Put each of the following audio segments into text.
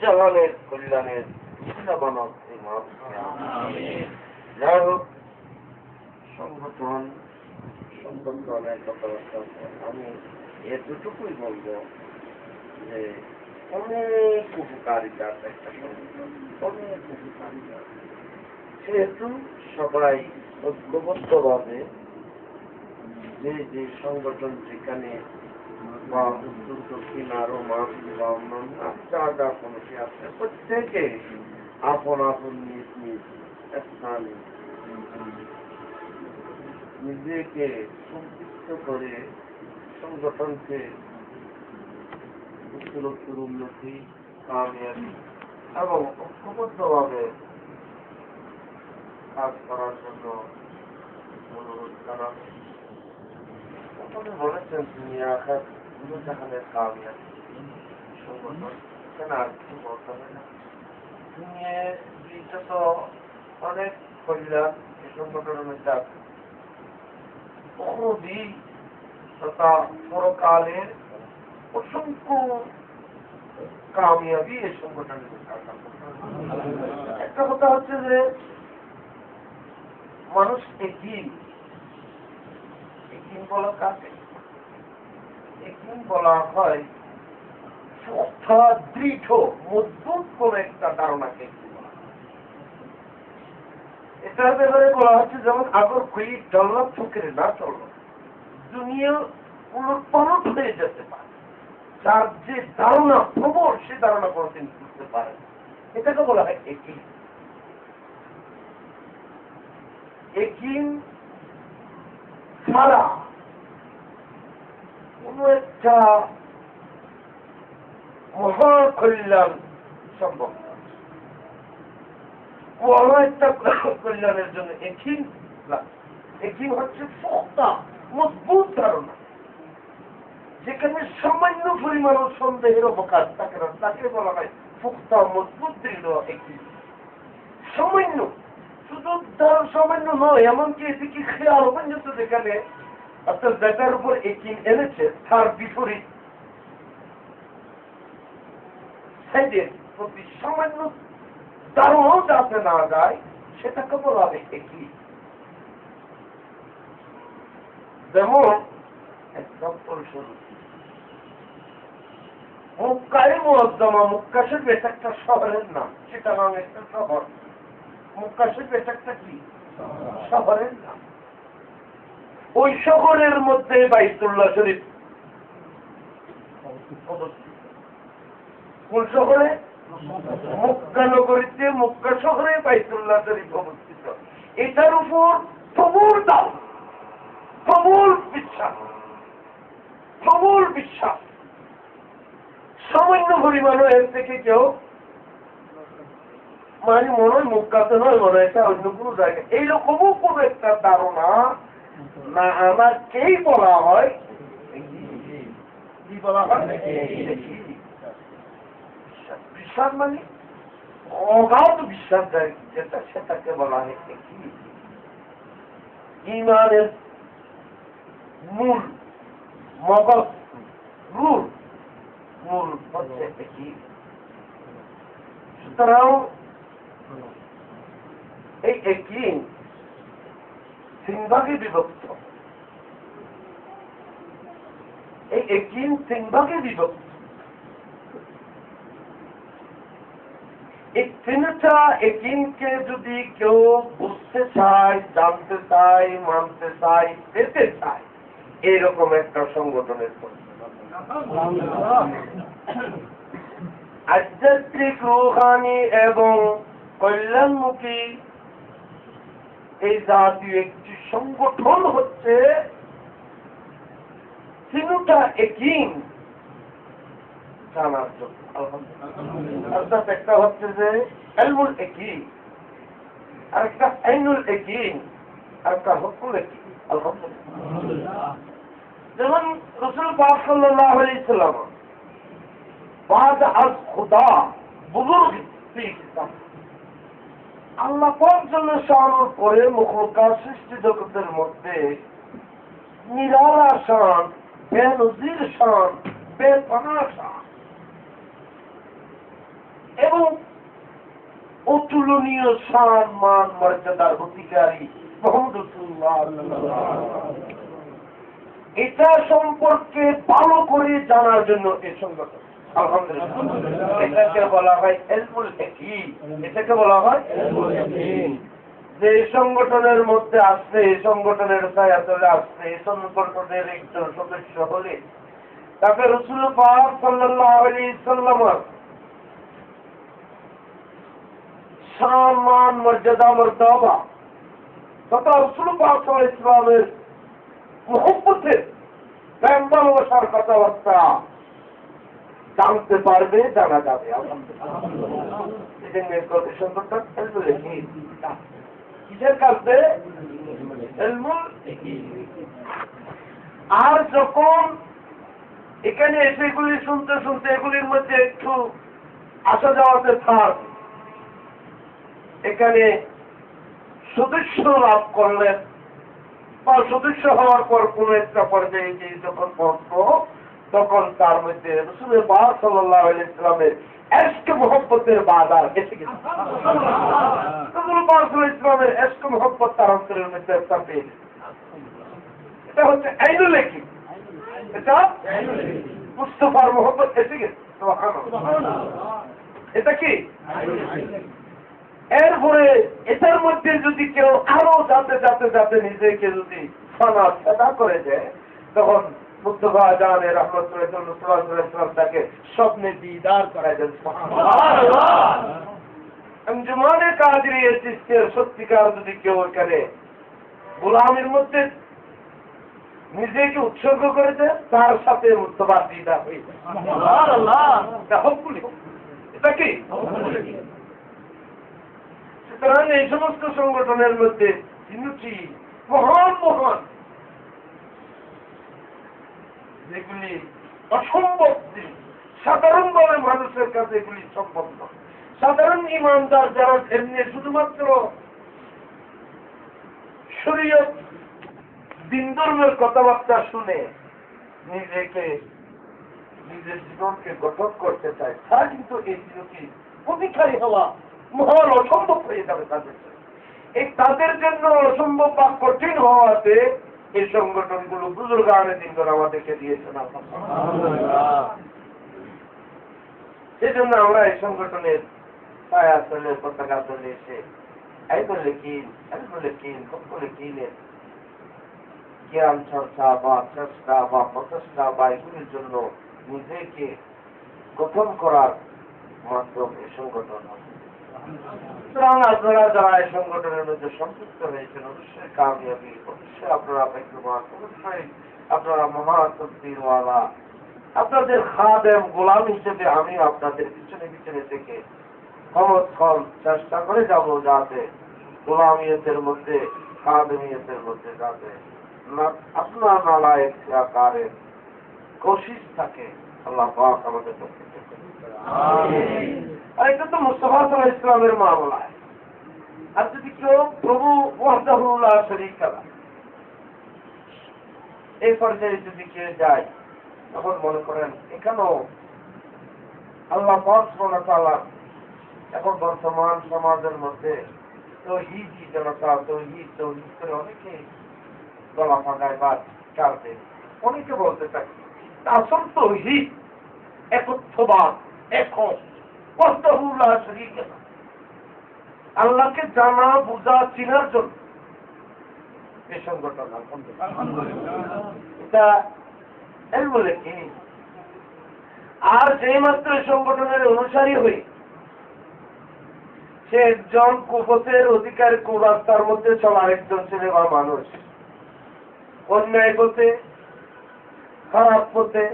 জাহানের কল্যাণের সংগঠন সংগঠনের কথাবার্তা আমি এতটুকুই যে অনেক উপকারিতার একটা সংগঠন অনেক উপকারিতা সেহেতু সবাই ঐক্যবদ্ধভাবে যে যে সংগঠন যেখানে প্রত্যেকে আপন আপন নিজ নিজ স্থানে নিজেকে সম্পৃক্ত করে সংগঠনকে উত্তরোত্তর উন্নতি কামিয়াবি এবং ঐক্যবদ্ধভাবে কাজ করার জন্য অনুরোধ জানাচ্ছি সকলে বলেছেন দুনিয়া আখাত কিছু অনেক কল্যাণ এই সংগঠনের তথা পরকালের অসংখ্য কামিয়াবি এই সংগঠনের একটা কথা হচ্ছে যে, মানুষ একই একই বলা কাকে? একই বলা হয় দৃঢ়, মজবুত কোন একটা ধারণাকে একই। এটার ব্যাপারে বলা হচ্ছে যেমন আগর খুলি চললাম চোখের না চলল, দুনিয়া হয়ে যেতে পারে। যার যে ধারণা প্রবল, সে ধারণা কোনদিন বুঝতে পারে এটাকে বলা হয় একই একিন ছাড়া মহাকল্যাণ সম্ভব কল্যাণের জন্য। হচ্ছে সত্তা, মজবুত ধারণা। যেখানে সামান্য পরিমাণ সন্দেহের অবকাশ না, তাকে বলা হয় ফুক্তা, মজবুত, দৃঢ় সামান্য, শুধু তার সামান্য নয়, এমনকি এদিকে খেয়াল পর্যন্ত যেখানে অর্থাৎ যেটার উপর একিন এনেছে, তার বিপরীত সাইডের প্রতি সামান্য দারুণও যাতে না যায় সেটাকে বলা হয় একই। যেমন মুক্কায় মুয়াজ্জামা মুক্কা শরীফ একটা শহরের নাম। সেটা নাম একটা শহর। মুক্কা শরীফ একটা কি? শহরের নাম। ওই শহরের মধ্যে বাইতুল্লাহ শরীফ। কোন শহরে? মক্কা নগরীতে, মক্কা শহরে বাইতুল্লাহ শরীফ অবস্থিত। এটার উপর প্রবল দাম, প্রবল বিশ্বাস প্রবল বিশ্বাস। সামান্য পরিমাণও এর থেকে কেউ মানে মনে হয় মুক্কাতে নয়, মনে হয় অন্য কোনো জায়গায়। এইরকমও কোন একটা ধারণা না আমার কেই বলা হয় কি বলা হয় বিশ্বাস। বিশ্বাস মানে অগাধ বিশ্বাস যায় যেটা সেটাকে বলা হয় কি ইমানের মূল মগজ রুল মূল হচ্ছে কি সুতরাং এই একই তিন ভাগে বিভক্ত। এই একই তিন ভাগে বিভক্ত। এই তিনটা একিনকে যদি কেউ বুঝতে চায়, জানতে চায়, মানতে চায়, পেতে চায় এইরকম একটা সংগঠনের আধ্যাত্মিক রুহানি এবং কল্যাণমুখী এই জাতীয় একটি সংগঠন হচ্ছে একিং জানার জন্য। অর্থাৎ একটা হচ্ছে যে একিং আর একটা একিং আর একটা হকুল একিং যেমন রসুল পাক সাল্লাহ বাদ আজ খুদা বুজুর্গ আল্লাহ পঞ্চল্লিশ সাল পরে মুখলকার সৃষ্টি জগতের মধ্যে নিরালা সন বেনজির সন বেপনা এবং অতুলনীয় সান মান, মর্যাদার অধিকারী এটা সম্পর্কে ভালো করে জানার জন্য এ সংগঠন। এটাকে বলা হয় এলমুল এটাকে সংগঠনের মধ্যে আসছে, এই সংগঠনের ছায়াতলে আসছে, এই সংগঠনের একজন সদস্য হলে তাকে রসুল পাক সম্মান, মর্যাদা মর্যাদা তথা রসুল পাক ইসলামের মহব্বতের প্রেম ভালোবাসার কথাবার্তা জানতে পারবে, জানা যাবে। আর যখন এখানে এসে এগুলি শুনতে শুনতে এগুলির মধ্যে একটু আসা যাওয়াতে থাক, এখানে সদস্য লাভ করলেন। বা সদস্য হওয়ার পর কোন একটা পর্যায়ে যখন পৌঁছব তখন তার মধ্যে রসুলের বা সাল্লাহ ইসলামের এসকে মোহব্বতের বাজার এসে গেছে। ইসলামের মোহব্বত তার অন্তরের মধ্যে একটা পেয়ে। এটা হচ্ছে আইনুল কি এটা মুস্তফার মোহব্বত এসে গেছে। এটা কি? এরপরে এটার মধ্যে যদি কেউ আরও যাতে যাতে যাতে নিজেকে যদি ফেদা করে দেয়, তখন মুস্তফা জানে রহমতুল্লাহ তাকে স্বপ্নে দিদার করা দেন অঞ্জুমানে কাজরি চিস্তের সত্যিকার যদি কেউ এখানে গোলামের মধ্যে নিজেকে উৎসর্গ করে দেয় তার সাথে মুস্তফা দিদার হয়ে যায়। এটা কি? সুতরাং এই সমস্ত সংগঠনের মধ্যে মহান মহান যেগুলি অসম্ভব জিনিস। সাধারণভাবে মানুষের কাছে এগুলি সম্ভব নয় সাধারণ ইমানদার যারা এমনি শুধুমাত্র শরীয়ত, দিন ধর্মের কথাবার্তা শুনে নিজেকে, নিজের জীবনকে গঠন করতে চায় তারা কিন্তু এই জিনিসটি অধিকারী হওয়া মহান অসম্ভব হয়ে যাবে তাদের এই তাদের জন্য অসম্ভব বা কঠিন হওয়াতে এই সংগঠনগুলো বুজুর্গ আনে দিন করে আমাদেরকে দিয়েছেন সেই জন্য আমরা এই সংগঠনের ছায়া তলে পতাকা তলে এসে এই বললে কি এই বললে কি বলে কিনের জ্ঞান, চর্চা বা চেষ্টা বা প্রচেষ্টা বা এগুলির জন্য নিজেকে গঠন করার মাধ্যম এই সংগঠন। সুতরাং আপনারা যারা এই সংগঠনের মধ্যে সম্পৃক্ত হয়েছেন, অবশ্যই কামিয়াবি অবশ্যই আপনারা আপনারা মহাশক্তিওয়ালা আপনাদের খাদেম গোলাম হিসেবে আমি আপনাদের পিছনে পিছনে থেকে ক্ষমৎক্ষণ চেষ্টা করে যাব যাতে গোলামিয়তের মধ্যে, খাদেমিয়তের মধ্যে যাতে আপনার নালায় কোশিস থাকে। আল্লাহ আমাদের পক্ষে আর এটা তো মুস্তফা সাল্লাহ ইসলামের আর যদি কেউ প্রভু ওয়াহদাহুল্লাহ শরীক আলা এই পর্যায়ে যদি যায়, তখন মনে করেন, এখানেও আল্লাহ এখন বর্তমান সমাজের মধ্যে তৌহিদি জনতা তৌহিদ তৌহিদ করে অনেকে গলা ফাঁকায় বা চালতে অনেকে বলতে থাকে, আসল তৌহিদ শরীক আলা আল্লাহকে জানা, বোঝা, চিনার জন্য। এই সংগঠন বলে কি আর যে মাত্র এই সংগঠনের অনুসারী হই, সে একজন কুপথের অধিকার কুরাস্তার মধ্যে চলা একজন ছেলে বা মানুষ। অন্যায় পথে, খারাপ পথে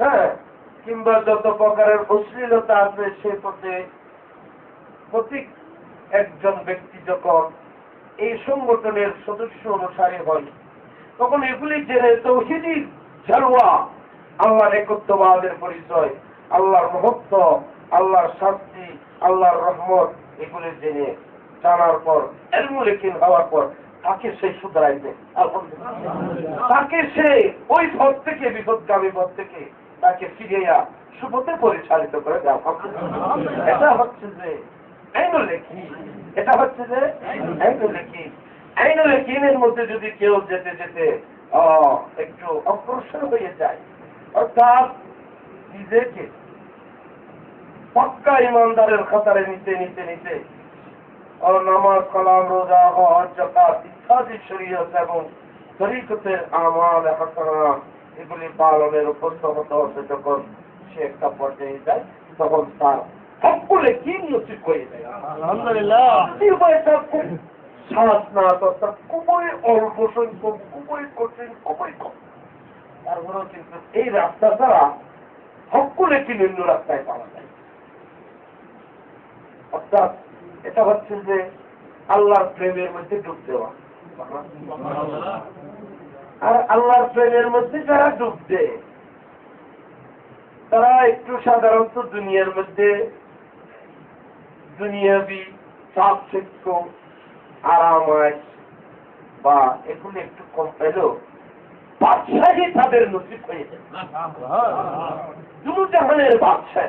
হ্যাঁ কিংবা যত প্রকারের অশ্লীলতা আছে সে পথে প্রতীক একজন ব্যক্তি যখন এই সংগঠনের সদস্য অনুসারী হয়, তখন এগুলি জেনে তৌহিদি ঝালুয়া আল্লাহর একত্ববাদের পরিচয়, আল্লাহর মহত্ব, আল্লাহর শাস্তি, আল্লাহর রহমত, এগুলি জেনে জানার পর এলমুলেকিন হওয়ার পর, তাকে সে আলহামদুলিল্লাহ। তাকে সে ওই পথ থেকে, বিপদগামী পথ থেকে তাকে ফিরিয়া সুপথে পরিচালিত করে দেওয়া। এটা হচ্ছে যে এটা হচ্ছে যে আইনুল মধ্যে যদি কেউ যেতে যেতে একটু অগ্রসর হয়ে যায়, অর্থাৎ নিজেকে পাক্কা ইমানদারের খাতারে নিতে নিতে নিতে নামাজ, কালাম, রোজা, হজ জাকাত ইত্যাদি শরীয়ত এবং তরিকতের আমার হাসানা এগুলি পালনের উপস্থিত হতে যখন সে একটা পর্যায়ে যায় তখন তার সকলে কি নসিব হয়ে যায়? আলহামদুলিল্লাহ। শ্বাস না অর্থাৎ খুবই অল্প সংখ্যক খুবই কঠিন খুবই কম। তারপরেও কিন্তু এই রাস্তা ছাড়া সকলে কি নিম্ন রাস্তায় পাওয়া যায়? অর্থাৎ এটা হচ্ছে যে আল্লাহর প্রেমের মধ্যে ডুব দেওয়া। আর আল্লাহর প্রেমের মধ্যে যারা ডুব দেয় তারা একটু সাধারণত দুনিয়ার মধ্যে দুনিয়াবি চাকচিক্য আরামায় বা এগুলো একটু কম পেলেও বাদশাহী তাদের নসিব হয়ে যায়। দুজাহানের বাদশাহ।